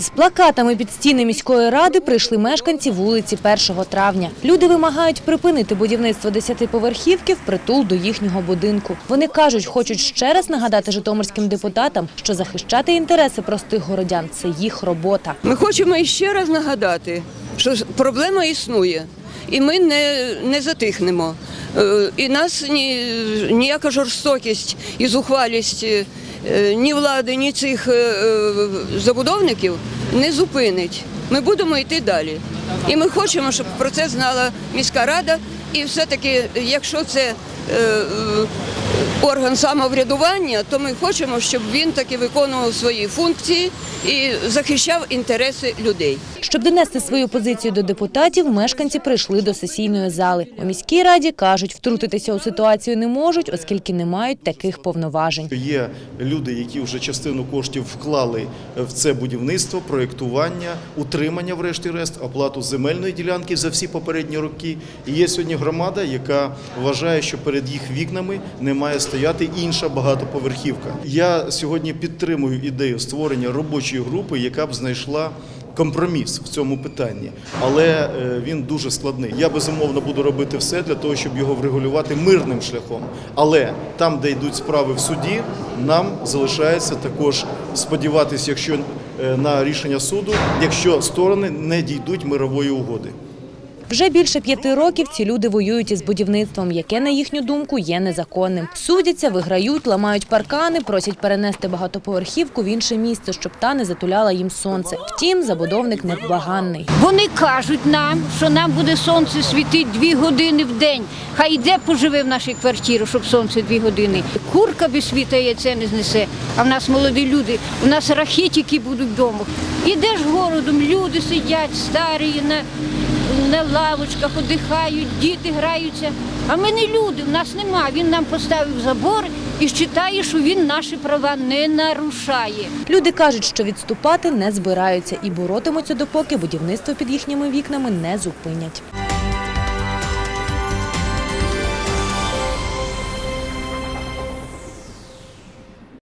З плакатами під стіни міської ради прийшли мешканці вулиці 1 травня. Люди вимагають припинити будівництво десятиповерхівки впритул до їхнього будинку. Вони кажуть, хочуть ще раз нагадати житомирським депутатам, що захищати інтереси простих городян – це їх робота. Ми хочемо іще раз нагадати, що проблема існує, і ми не, не затихнемо. Е, І нас ні, ніяка жорстокість і зухвалість е, ні влади, ні цих е, е, забудовників не зупинить. Ми будемо йти далі. І ми хочемо, щоб про це знала міська рада. І все-таки, якщо це орган самоврядування, то ми хочемо, щоб він таки виконував свої функції і захищав інтереси людей. Щоб донести свою позицію до депутатів, мешканці прийшли до сесійної зали. У міській раді кажуть, втрутитися у ситуацію не можуть, оскільки не мають таких повноважень. Є люди, які вже частину коштів вклали в це будівництво, проєктування, утримання, врешті-решт, оплату земельної ділянки за всі попередні роки. І є сьогодні громада, яка вважає, що перед їх вікнами не має стояти інша багатоповерхівка. Я сьогодні підтримую ідею створення робочої групи, яка б знайшла. Компроміс в цьому питанні, але е, він дуже складний. Я безумовно буду робити все для того, щоб його врегулювати мирним шляхом. Але там, де йдуть справи в суді, нам залишається також сподіватися, якщо е, на рішення суду, якщо сторони не дійдуть мирової угоди. Вже більше п'яти років ці люди воюють із будівництвом, яке, на їхню думку, є незаконним. Судяться, виграють, ламають паркани, просять перенести багатоповерхівку в інше місце, щоб та не затуляла їм сонце. Втім, забудовник невблаганний. Вони кажуть нам, що нам буде сонце світити дві години в день. Хай йде поживе в нашій квартирі, щоб сонце дві години. Курка без світа яйце не знесе. А в нас молоді люди, у нас рахітики будуть вдома. Ідеш городом, люди сидять старі на, на лавочках, одихають, діти граються. А ми не люди, в нас нема. Він нам поставив забор і вважає, що він наші права не нарушає. Люди кажуть, що відступати не збираються і боротимуться, допоки будівництво під їхніми вікнами не зупинять.